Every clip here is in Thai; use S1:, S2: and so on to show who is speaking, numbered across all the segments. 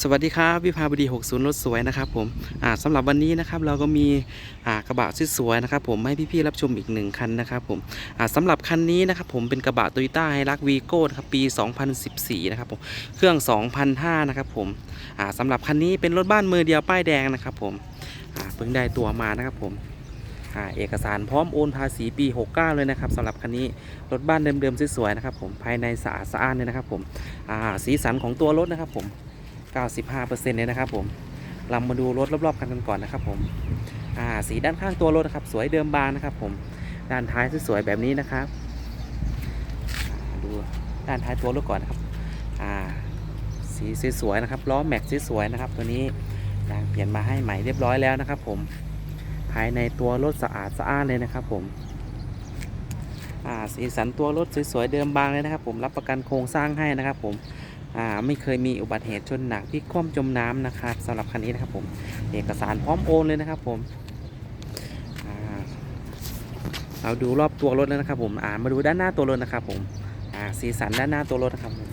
S1: สวัสดีครับวิภาบดี 60 รถสวยนะครับผมอ่าสำหรับวันนี้นะครับเราก็มีอ่ากระบะสวยๆนะครับผมให้พี่ๆรับชมอีกหนึ่งคันนะครับผมอ่าสำหรับคันนี้นะครับผมเป็นกระบะ t o y ต้าไฮรักวีโก้ครับปี 2014 นะครับผมเครื่อง 2005 นะครับผมอ่าสำหรับคันนี้เป็นรถบ้านมือเดียวป้ายแดงนะครับผมอ่าเพิ่งได้ตัวมานะครับผมอ่าเอกสารพร้อมโอนภาษีปี 69 เลยนะครับสำหรับคันนี้รถบ้านเดิมๆสวยๆนะครับผมภายในสะอาดสะอ้านเลยนะครับผมอ่าสีสันของตัวรถนะครับผม 95%เลยนะครับผมเรามาดูรถรอบๆกันกันก่อนนะครับผมอ่าสีด้านข้างตัวรถนะครับ สวยเดิมบางนะครับ ผมด้านท้ายสวยๆแบบนี้นะครับดูด้านท้ายตัวรถก่อนนะครับอ่าสีสวยๆนะครับล้อแม็กซ์สวยๆนะครับ ตัวนี้ยางเปลี่ยนมาให้ใหม่เรียบร้อยแล้วนะครับ ผมภายในตัวรถสะอาดสะอ้านเลยนะครับ ผมอ่าสีสันตัวรถสวยๆเดิมบางเลยนะครับ ผมรับประกันโครงสร้างให้นะครับ ผม อ่าไม่เคยมีอุบัติเหตุชนหนักพลิกคว่ำจมน้ำนะครับสำหรับคันนี้นะครับผมเอกสารพร้อมโอนเลยนะครับผมเราดูรอบตัวรถแล้วนะครับผมอ่ามาดูด้านหน้าตัวรถนะครับผมอ่าสีสันด้านหน้าตัวรถนะครับผม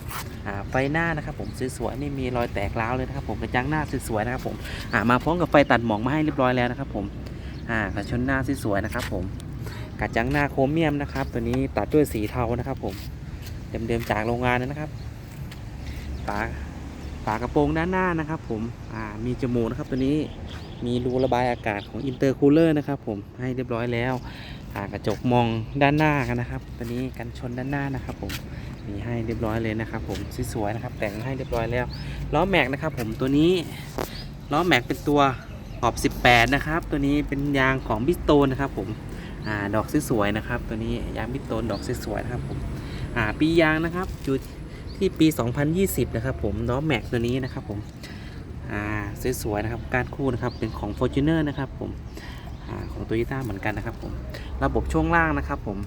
S1: อ่าไฟหน้านะครับผมสวยๆไม่มีรอยแตกร้าวเลยนะครับผมกระจังหน้าสวยๆนะครับผมอ่ามาพร้อมกับไฟตัดหมอกมาให้เรียบร้อยแล้วนะครับผมอ่ากระชนหน้าสวยๆนะครับผมกระจังหน้าโครเมียมนะครับ ตัวนี้ตัดด้วยสีเทานะครับผมเดิมๆจากโรงงานนะครับ ฝาฝากระโปรงด้านหน้านะครับผมอ่ามีจมูกนะครับ ตัวนี้มีรูระบายอากาศของอินเตอร์คูลเลอร์นะครับผมให้เรียบร้อยแล้วอ่ากระจกมองด้านหน้ากันนะครับ ตัวนี้กันชนด้านหน้านะครับผมมีให้เรียบร้อยเลยนะครับผมสวยๆนะครับ แต่งให้เรียบร้อยแล้วล้อแม็กนะครับผมตัวนี้ล้อแม็กเป็นตัวขอบ 18 นะครับ ตัวนี้เป็นยางของบิสโตนนะครับผมอ่าดอกสวยๆนะครับ ตัวนี้ยางบิสโตนดอกสวยๆนะครับผมอ่าปียางนะครับจุด ที่ปี 2020 นะครับผมล้อแม็กตัวนี้นะครับผมอ่าสวยๆนะครับการคู่นะครับเป็นของ Fortuner นะครับผมอ่าของ Toyota เหมือนกันนะครับผมระบบช่วงล่างนะครับผม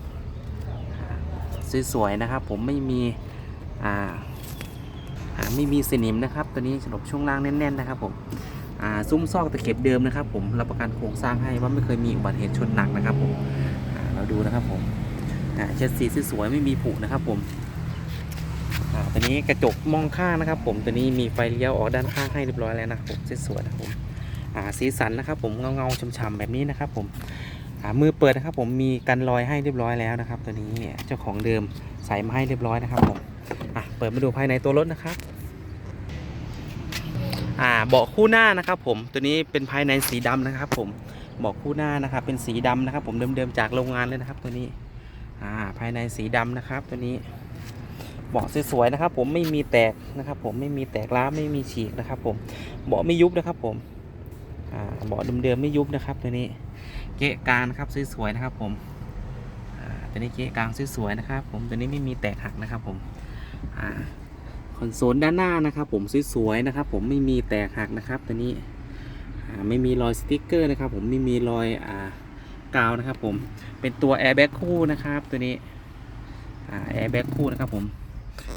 S1: สวยๆนะครับผมไม่มีอ่าไม่มีสนิมนะครับ ตัวนี้ระบบช่วงล่างแน่นๆนะครับผมซุ้มซอกตะเข็บเดิมนะครับ ผมรับประกันโครงสร้างให้ว่าไม่เคยมีอุบัติเหตุชนหนักนะครับผมเราดูนะครับผมเช็ดสีสวยๆไม่มีผุนะครับผม อ่าตัวนี้กระจกมองข้างนะครับ ผมตัวนี้มีไฟเลี้ยวออกด้านข้างให้เรียบร้อยแล้วนะครับผมสวยๆนะครับผมอ่าสีสันนะครับ ผมเงาเงาๆฉ่ำๆแบบนี้นะครับ ผมอ่ามือเปิดนะครับ ผมมีกันรอยให้เรียบร้อยแล้วนะครับ ตัวนี้เจ้าของเดิมใส่มาให้เรียบร้อยนะครับผมอะเปิดมาดูภายในตัวรถนะครับอ่าเบาะคู่หน้านะครับ ผมตัวนี้เป็นภายในสีดำนะครับ ผมเบาะคู่หน้านะครับ เป็นสีดำนะครับ ผมเดิมๆจากโรงงานเลยนะครับ ตัวนี้อ่าภายในสีดำนะครับ ตัวนี้ เบาะสวยๆนะครับ ผมไม่มีแตกนะครับ ผมไม่มีแตกร้าไม่มีฉีกนะครับ ผมเบาะไม่ยุบนะครับ ผมเบาะเดิมๆไม่ยุบนะครับตัวนี้เกะกลางนะครับสวยๆนะครับ ผมตัวนี้เกะกลางสวยๆนะครับ ผมตัวนี้ไม่มีแตกหักนะครับ ผมคอนโซลด้านหน้านะครับ ผมสวยๆนะครับ ผมไม่มีแตกหักนะครับ ตัวนี้ไม่มีรอยสติ๊กเกอร์นะครับ ผมไม่มีรอยกาวนะครับ ผมเป็นตัวแอร์แบ็กคู่นะครับ ตัวนี้แอร์แบ็กคู่นะครับ ผม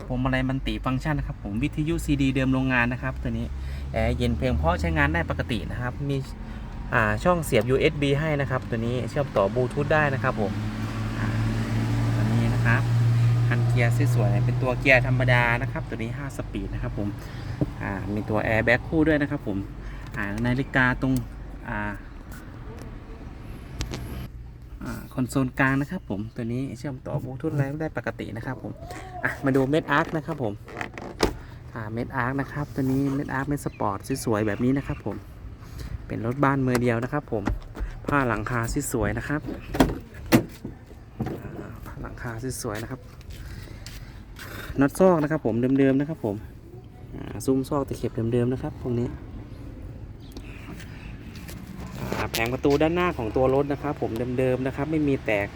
S1: พวงมาลัยมันติฟังก์ชันนะครับผมวิทยุ CD เดิมโรงงานนะครับ ตัวนี้แอร์เย็นเพียงพอใช้งานได้ปกตินะครับ มีช่องเสียบ USB ให้นะครับ ตัวนี้เชื่อมต่อบลูทูธได้นะครับผมตัวนี้นะครับคันเกียร์สวยๆเป็นตัวเกียร์ธรรมดานะครับ ตัวนี้ 5 สปีดนะครับผมมีตัวแอร์แบ็กคู่ด้วยนะครับผมนาฬิกาตรงอ่า อ่า คอนโซลกลางนะครับผมตัวนี้เชื่อมต่อบลูทูธอะไรได้ปกตินะครับผมอะมาดูเม็ดอาร์คนะครับผมอ่าเม็ดอาร์คนะครับตัวนี้เม็ดอาร์คเม็ดสปอร์ตสวยๆแบบนี้นะครับผมเป็นรถบ้านมือเดียวนะครับผมผ้าหลังคาสวยๆนะครับผ้าหลังคาสวยๆนะครับน็อตซอกนะครับผมเดิมๆนะครับผมซุ้มซอกตะเข็บเดิมๆนะครับพวกนี้ อ่าแผงประตูด้านหน้าของตัวรถนะครับ ผมเดิมๆนะครับ ไม่มีแตก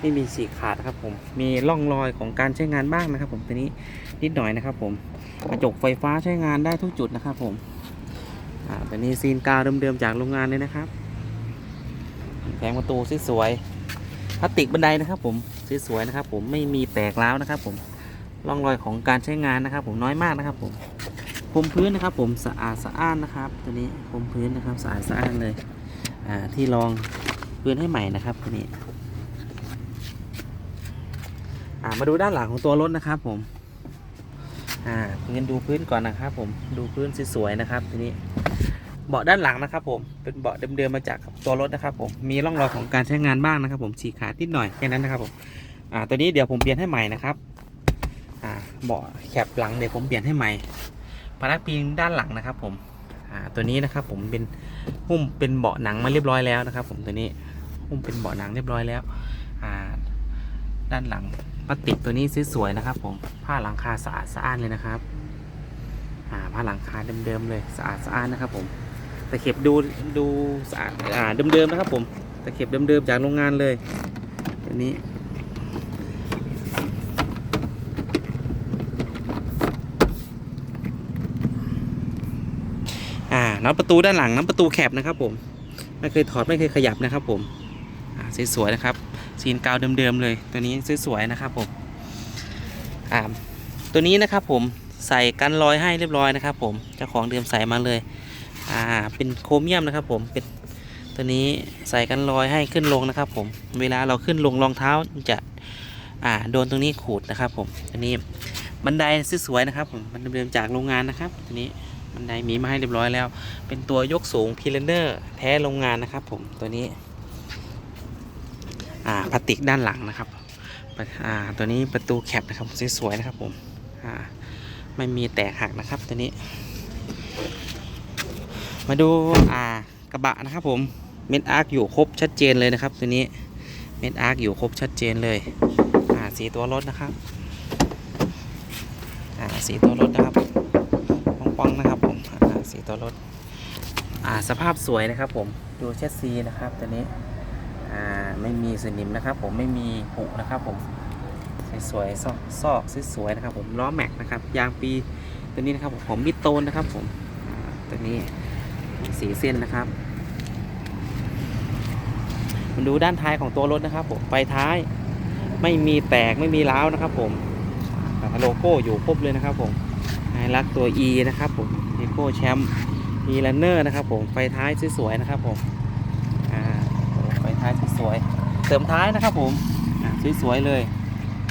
S1: ไม่มีฉีขาดนะครับผมมีร่องรอยของการใช้งานบ้างนะครับ ผมตัวนี้นิดหน่อยนะครับ ผมกระจกไฟฟ้าใช้งานได้ทุกจุดนะครับ ผมอ่าตัวนี้ซีนกาวเดิมๆจากโรงงานเลยนะครับแผงประตูสวยๆพลาสติกบันไดนะครับ ผมสวยๆนะครับ ผมไม่มีแตกร้าวนะครับ ผมร่องรอยของการใช้งานนะครับ ผมน้อยมากนะครับ ผมพรมพื้นนะครับ ผมสะอาดสะอ้านนะครับ ตัวนี้พรมพื้นนะครับสะอาดสะอ้านเลย ที่รองพื้นให้ใหม่นะครับตัวนี้อ่มาดูด้านหลังของตัวรถนะครับ ผมอ่าอ่าพื้นดูพื้นก่อนนะครับ ผมดูพื้นสวยๆนะครับทีนี้เบาะด้านหลังนะครับ ผมเป็นเบาะเดิมๆมาจากตัวรถนะครับ ผมมีร่องรอยของการใช้งานบ้างนะครับ ผมฉีกขาดนิดหน่อยแค่นั้นนะครับผมอ่าตัวนี้เดี๋ยวผมเปลี่ยนให้ใหม่นะครับอ่าเบาะแคปหลังเดี๋ยวผมเปลี่ยนให้ใหม่พนักพิงด้านหลังนะครับ ผม อ่าตัวนี้นะครับผมเป็นหุ้มเป็นเบาะหนังมาเรียบร้อยแล้วนะครับ ผมตัวนี้หุ้มเป็นเบาะหนังเรียบร้อยแล้วอ่าด้านหลังพลาสติกตัวนี้สวยๆนะครับ ผมผ้าหลังคาสะอาดสะอ้านเลยนะครับอ่าผ้าหลังคาเดิมๆเลยสะอาดสะอ้านนะครับผมตะเข็บดูดูสะอาดอ่าเดิมๆนะครับ ผมตะเข็บเดิมๆจากโรงงานเลยตัวนี้อ่า น็อตประตูด้านหลังน็อตประตูแคบนะครับ ผมไม่เคยถอดไม่เคยขยับนะครับ ผมสวยๆนะครับซีนกาวเดิมๆเลยตัวนี้สวยๆนะครับผมตัวนี้นะครับผมใส่กันรอยให้เรียบร้อยนะครับ ผมเจ้าของเดิมใส่มาเลยอ่าเป็นโครเมียมนะครับ ผมเป็นตัวนี้ใส่กันรอยให้ขึ้นลงนะครับ ผมเวลาเราขึ้นลงรองเท้าจะอ่าโดนตรงนี้ขูดนะครับ ผมตัวนี้บันไดสวยๆนะครับ ผมมันเดิมจากโรงงานนะครับตัวนี้ บันไดมีมาให้เรียบร้อยแล้ว เป็นตัวยกสูงพีเลนเดอร์แท้โรงงานนะครับ ผมตัวนี้ อ่าพลาสติกด้านหลังนะครับอ่าตัวนี้ประตูแคปนะครับสวยๆนะครับ ผมอ่าไม่มีแตกหักนะครับตัวนี้ มาดูอ่ากระบะนะครับ ผมเม็ดอาร์คอยู่ครบชัดเจนเลยนะครับ ตัวนี้เม็ดอาร์คอยู่ครบชัดเจนเลยอ่าสีตัวรถนะครับอ่าสีตัวรถนะครับป้องๆนะครับ สีตัวรถ อ่าสภาพสวยนะครับ ผมดูเชสซีนะครับตัวนี้อ่าไม่มีสนิมนะครับ ผมไม่มีผุนะครับ ผมสวยๆซอกซอกสวยๆนะครับ ผมล้อแม็กนะครับยางปีตัวนี้นะครับผมผมมิดโตนนะครับ ผมตัวนี้สีเส้นนะครับมาดูด้านท้ายของตัวรถนะครับ ผมไฟท้ายไม่มีแตกไม่มีร้าวนะครับ ผมโลโก้อยู่ครบเลยนะครับ ผมไฮรักตัว E นะครับผม นิโก้แชมป์มีลันเนอร์นะครับผมไฟท้ายสวยๆนะครับผมอ่าไฟท้ายสวยๆเสริมท้ายนะครับผมอ่าสวยๆเลย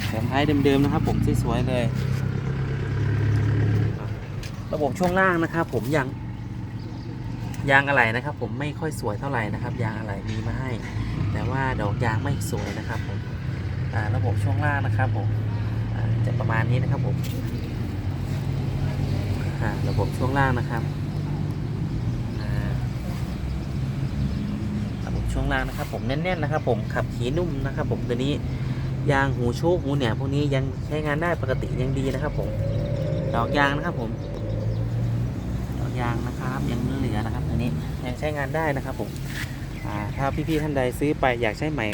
S1: แถมท้ายเดิมๆนะครับผมสวยๆเลย ระบบช่วงล่างนะครับ ผมยางยางอะไรนะครับ ผมไม่ค่อยสวยเท่าไหร่นะครับ ยางอะไรมีมาให้ แต่ว่าดอกยางไม่สวยนะครับผมระบบช่วงล่างนะครับผมจะประมาณนี้นะครับผม ระบบช่วงล่างนะครับระบบช่วงล่างนะครับ ผมแน่นๆนะครับ ผมขับขี่นุ่มนะครับ ผมตัวนี้ยางหูโชคหูเนี่ยพวกนี้ยังใช้งานได้ปกติยังดีนะครับ ผมดอกยางนะครับ ผมดอกยางนะครับ ยังเหลือนะครับตัวนี้ยังใช้งานได้นะครับ ผมถ้าพี่ๆท่านใดซื้อไปอยากใช้ใหม่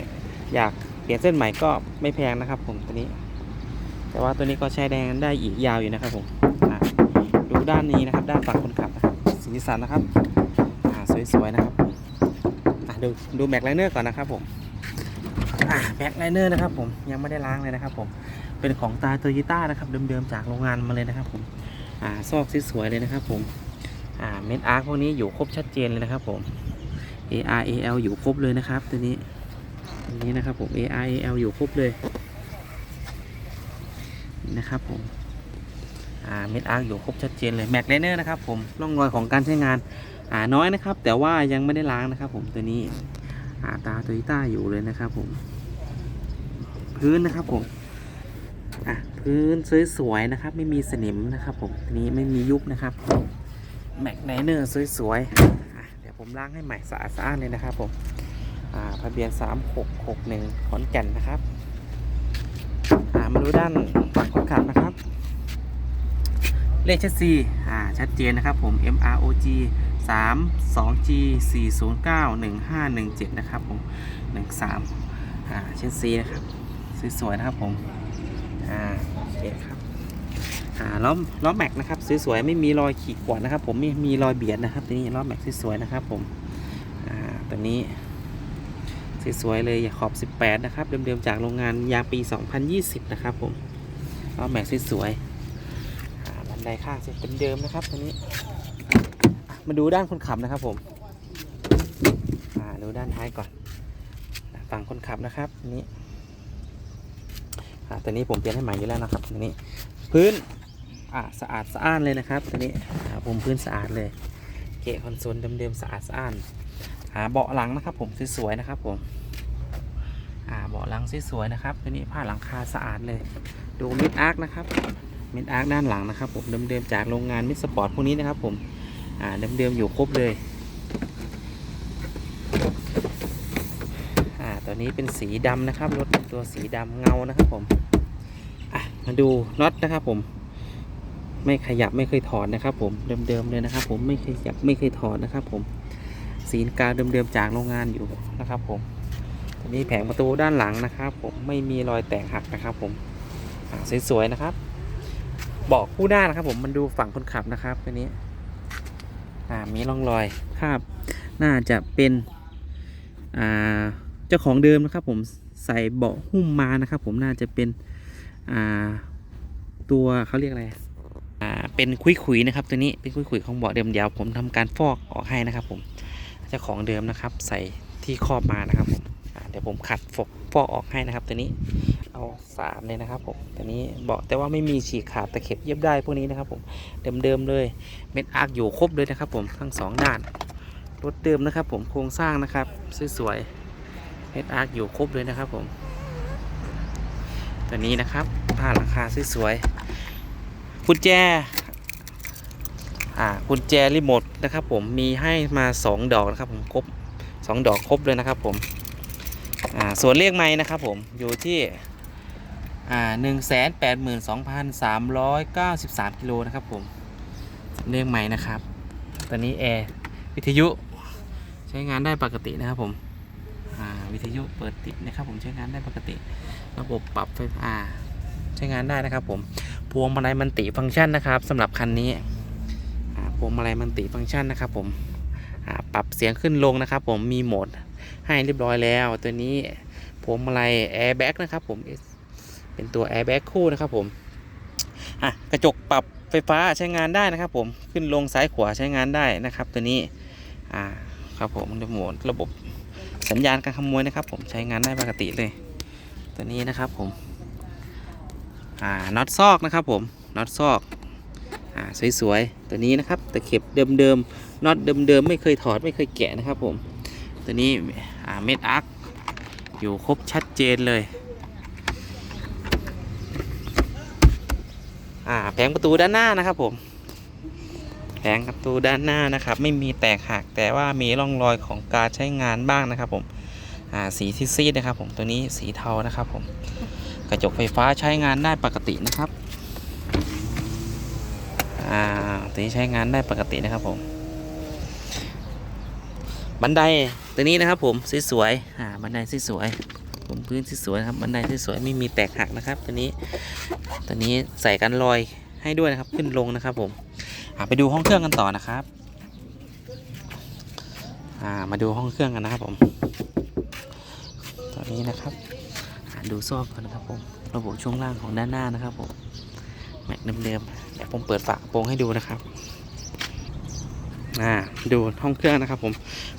S1: อยากเปลี่ยนเส้นใหม่ก็ไม่แพงนะครับ ผมตัวนี้ แต่ว่าตัวนี้ก็ใช้แดงได้อีกยาวอยู่นะครับผม ด้านนี้นะครับ ด้านฝั่งคนขับนะครับสีสันนะครับอ่าสวยๆนะครับอ่าดูดูแม็กไลเนอร์ก่อนนะครับผมอ่าแบ็คไลเนอร์นะครับผมยังไม่ได้ล้างเลยนะครับผมเป็นของตาโตโยต้านะครับเดิมๆจากโรงงานมาเลยนะครับผมอ่าซอกสวยๆเลยนะครับผมอ่าเม็ดอาร์พวกนี้อยู่ครบชัดเจนเลยนะครับผม AR AL อยู่ครบเลยนะครับ ตัวนี้ตัวนี้นะครับผม AR AL อยู่ครบเลยนะครับผม เม็ดอาร์อยู่ครบชัดเจนเลยแม็กไลเนอร์นะครับผมร่องรอยของการใช้งานอ่าน้อยนะครับ แต่ว่ายังไม่ได้ล้างนะครับ ผมตัวนี้อาตาโตโยต้าอยู่เลยนะครับผม พื้นนะครับผมอะพื้นสวยๆนะครับ ไม่มีสนิมนะครับผมทีนี้ไม่มียุบนะครับแม็กไนเนอร์สวยๆเดี๋ยวผมล้างให้ใหม่สะอาดสะอ้านเลยนะครับผมอ่าทะเบียน 3661 ขอนแก่นนะครับอ่ามาดูด้านฝั่งคนขับนะครับ เลขชัดซีอ่าชัดเจนนะครับผม MROG 3 2G 4 0 9 1 5 1 7 นะครับผม 13อ่าเช่นซีนะครับสวยๆนะครับผมอ่าโอเคครับอ่าล้อมล้อแม็กนะครับสวยๆไม่มีรอยขีดข่วนนะครับ ผมไม่มีรอยเบียดนะครับตัวนี้ล้อแม็กสวยๆนะครับผมอ่าตัวนี้สวยๆเลยขอบ 18 นะครับ เดิมๆจากโรงงานยางปี 2020 นะครับผมล้อแม็กสวยๆ ไดข้างเป็นเดิมนะครับตัวนี้ มาดูด้านคนขับนะครับผมดูด้านท้ายก่อน ฝั่งคนขับนะครับอันนี้ตัวนี้ผมเปลี่ยนให้ใหม่อยู่แล้วนะครับตัวนี้ พื้นสะอาดสะอ้านเลยนะครับตัวนี้ผมพื้นสะอาดเลยเกะคอนโซลเดิมๆสะอาดสะอ้านเบาะหลังนะครับ ผมสวยๆนะครับผมเบาะหลังสวยๆนะครับตัวนี้ผ้าหลังคาสะอาดเลย ดูมิดอาร์คนะครับ มิดอาร์คด้านหลังนะครับผมเดิมๆจากโรงงานมิดสปอร์ตพวกนี้นะครับผมอ่าเดิมๆอยู่ครบเลยอ่าตัวนี้เป็นสีดำนะครับรถเป็นตัวสีดำเงานะครับผมอะมาดูน็อตนะครับผม ไม่ขยับไม่เคยถอดนะครับ ผมเดิมๆเลยนะครับ ผมไม่เคยขยับไม่เคยถอดนะครับ ผมสีกาเดิมๆจากโรงงานอยู่นะครับ ผมตัวนี้แผงประตูด้านหลังนะครับ ผมไม่มีรอยแตกหักนะครับ ผมสวยๆนะครับ บาะคู่หน้านะครับ ผมมันดูฝั่งคนขับนะครับตัวนี้ อ่ามีร่องรอยคราบน่าจะเป็นอ่าเจ้าของเดิมนะครับ ผมใส่เบาะหุ้มมานะครับ ผมน่าจะเป็นอ่าตัวเขาเรียกอะไรอ่าเป็นคุยขุยนะครับ ตัวนี้เป็นคุยขุยของเบาะเดิมเดียวผมทำการฟอกออกให้นะครับ ผมเจ้าของเดิมนะครับ ใส่ที่ครอบมานะครับผม ดี๋ยวผมขัดฟอกฟอกออกให้นะครับ ตัวนี้เอาสามเลยนะครับผมตัวนี้เบาะแต่ว่าไม่มีฉีกขาดตะเข็บเย็บได้พวกนี้นะครับผมเดิมๆเลยเม็ดอาร์คอยู่ครบเลยนะครับ ผมทั้งสองด้านรถเดิมนะครับ ผมโครงสร้างนะครับสวยๆเม็ดอาร์คอยู่ครบเลยนะครับผมตัวนี้นะครับผ้าหลังคาสวยๆกุญแจอ่ากุญแจรีโมทนะครับผมมีให้มา 2 ดอกนะครับผมครบ 2 ดอกครบเลยนะครับผม อ่าส่วนเลขไม้นะครับผมอยู่ที่อ่าหนึ่งแสนแปดหมื่นสองพันสามร้อยเก้าสิบสามกิโลนะครับผมเลขไม้นะครับ ตอนนี้แอร์วิทยุใช้งานได้ปกตินะครับผมวิทยุเปิดติดนะครับผมใช้งานได้ปกติ ระบบปรับไฟฟ้าใช้งานได้นะครับผมพวงมาลัยมันติฟังก์ชันนะครับสำหรับคันนี้พวงมาลัยมันติฟังก์ชันนะครับผมปรับเสียงขึ้นลงนะครับผมมีโหมด ให้เรียบร้อยแล้ว ตัวนี้พวงมาลัยแอร์แบ็กนะครับผมเป็นตัวแอร์แบ็กคู่นะครับผมอะกระจกปรับไฟฟ้าใช้งานได้นะครับ ผมขึ้นลงซ้ายขวาใช้งานได้นะครับ ตัวนี้อ่าครับผมในโหมดระบบสัญญาณการขโมยนะครับ ผมใช้งานได้ปกติเลย ตัวนี้นะครับผมอ่าน็อตซอกนะครับผมน็อตซอกอ่าสวยๆตัวนี้นะครับตะเข็บเดิมๆน็อตเดิมๆไม่เคยถอดไม่เคยแกะนะครับผมตัวนี้ เม็ดอาร์คอยู่ครบชัดเจนเลยแผงประตูด้านหน้านะครับผมแผงประตูด้านหน้านะครับ ไม่มีแตกหักแต่ว่ามีร่องรอยของการใช้งานบ้างนะครับผมสีที่ซีดนะครับผมตัวนี้สีเทานะครับผมกระจกไฟฟ้าใช้งานได้ปกตินะครับตัวนี้ใช้งานได้ปกตินะครับผม บันไดตัวนี้นะครับผมสวยๆอ่าบันไดสวยๆผมพื้นสวยๆครับบันไดสวยๆไม่มีแตกหักนะครับตัวนี้ตัวนี้ใส่กันรอยให้ด้วยนะครับขึ้นลงนะครับผมไปดูห้องเครื่องกันต่อนะครับมาดูห้องเครื่องกันนะครับผมตัวนี้นะครับดูซอกก่อนนะครับผมระบบช่วงล่างของด้านหน้านะครับผมแม็กเดิมๆเดี๋ยวผมเปิดฝาโปรงให้ดูนะครับ อ่าดูห้องเครื่องนะครับผม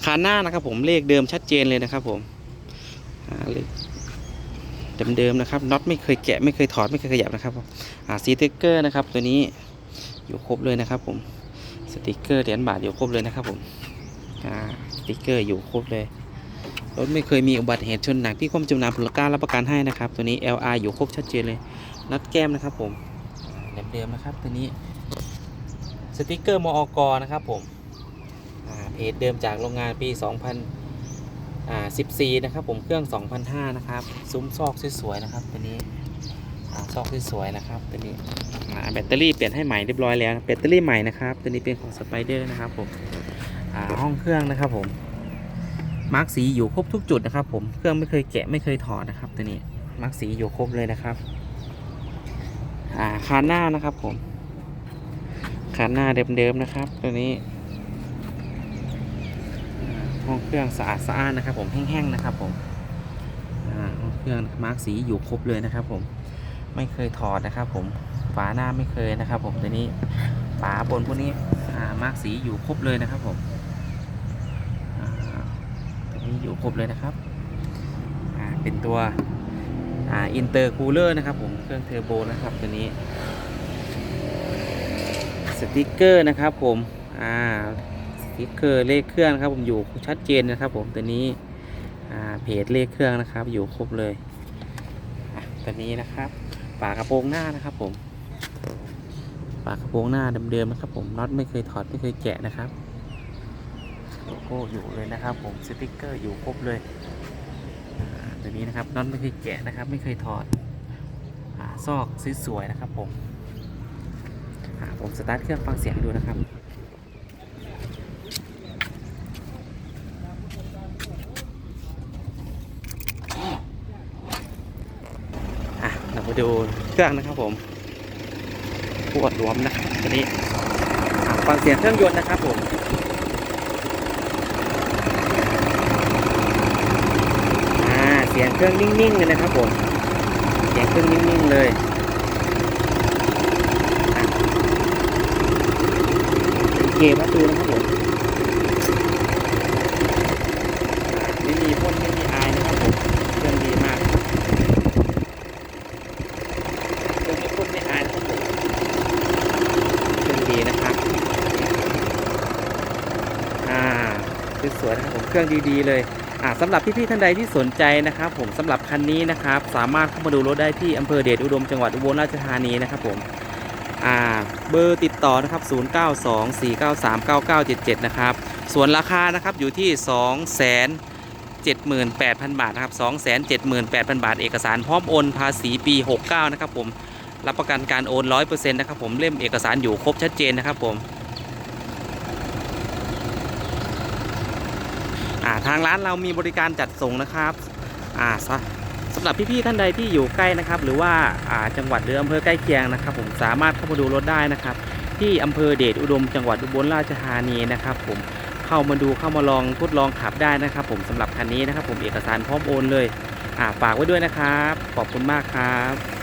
S1: คานหน้านะครับผมเลขเดิมชัดเจนเลยนะครับผมอ่าเลขเดิมๆนะครับน็อตไม่เคยแกะไม่เคยถอดไม่เคยขยับนะครับอ่าสติ๊กเกอร์นะครับ ตัวนี้อยู่ครบเลยนะครับ ผมสติ๊กเกอร์เหรียญบาทอยู่ครบเลยนะครับผมอ่าสติ๊กเกอร์อยู่ครบเลยรถไม่เคยมีอุบัติเหตุชนหนักที่ควมจำนำผลการรับประกันให้นะครับ ตัวนี้ LR อยู่ครบชัดเจนเลยนัดแก้มนะครับผมเดิมๆนะครับตัวนี้สติกเกอร์มอกนะครับผม เพจเดิมจากโรงงานปี 2014 นะครับ ผมเครื่อง 2005 นะครับ ซุ้มซอกสวยๆนะครับตัวนี้ซอกสวยๆนะครับตัวนี้แบตเตอรี่เปลี่ยนให้ใหม่เรียบร้อยแล้วแบตเตอรี่ใหม่นะครับตัวนี้เป็นของสไปเดอร์นะครับผมห้องเครื่องนะครับผมมาร์กสีอยู่ครบทุกจุดนะครับ ผมเครื่องไม่เคยแกะไม่เคยถอดนะครับ ตัวนี้มาร์กสีอยู่ครบเลยนะครับอ่าคานหน้านะครับผมคานหน้าเดิมๆนะครับ ตัวนี้ ห้องเครื่องสะอาดสะอ้านนะครับ ผมแห้งๆนะครับ ผมห้องเครื่องมาร์กสีอยู่ครบเลยนะครับ ผมไม่เคยถอดนะครับ ผมฝาหน้าไม่เคยนะครับ ผมตัวนี้ฝาบนพวกนี้มาร์กสีอยู่ครบเลยนะครับ ผมตัวนี้อยู่ครบเลยนะครับเป็นตัวอินเตอร์คูลเลอร์นะครับ ผมเครื่องเทอร์โบนะครับตัวนี้สติกเกอร์นะครับ ผมอ่า สติ๊กเกอร์เลขเครื่องครับผมอยู่ชัดเจนนะครับ ผมตัวนี้เพจเลขเครื่องนะครับ อยู่ครบเลยตัวนี้นะครับฝากระโปรงหน้านะครับ ผมฝากระโปรงหน้าเดิมๆนะครับ ผมน็อตไม่เคยถอดไม่เคยแกะนะครับโลโก้อยู่เลยนะครับ ผมสติ๊กเกอร์อยู่ครบเลยตัวนี้นะครับน็อตไม่เคยแกะนะครับ ไม่เคยถอดซอกสวยๆนะครับ ผมผมสตาร์ทเครื่องฟังเสียงดูนะครับ อะ เรามา ดูเครื่องนะครับผมปวดรวมนะครับตัวนี้ฟังเสียงเครื่องยนต์นะครับผมเสียงเครื่องนิ่งๆเลยนะครับผมเสียงเครื่องนิ่งๆเลยเกมประตูนะครับผมมีพ่นไม่มีอายนะครับผมเครื่องดีมากเครื่องไม่พ่นไม่อายนะครับผมเครื่องดีนะครับอ่าสวยๆนะค ครื่องดีๆเลยอ่าสำหรับพี่ๆท่านใดที่สนใจนะครับ ผมสำหรับคันนี้นะครับ สามารถเข้ามาดูรถได้ที่อำเภอเดชอุดมจังหวัดอุบลราชธานีนะครับผมอ่าเบอร์ติดต่อนะครับ 0924939977 นะครับ ส่วนราคานะครับอยู่ที่278,000 บาท นะครับ 278,000 บาท เอกสารพร้อมโอนภาษีปี 69 นะครับผม รับประกันการโอน 100%นะครับผม เล่มเอกสารอยู่ครบชัดเจนนะครับผม อ่าทางร้านเรามีบริการจัดส่งนะครับอ่าสะสำหรับพี่ๆท่านใดที่อยู่ใกล้นะครับ หรือว่าอ่าจังหวัดหรืออำเภอใกล้เคียงนะครับ ผมสามารถเข้ามาดูรถได้นะครับ ที่อำเภอเดชอุดม จังหวัดอุบลราชธานีนะครับ ผมเข้ามาดูเข้ามาลองทดลองขับได้นะครับ ผมสำหรับคันนี้นะครับ ผมเอกสารพร้อมโอนเลยอ่าฝากไว้ด้วยนะครับ ขอบคุณมากครับ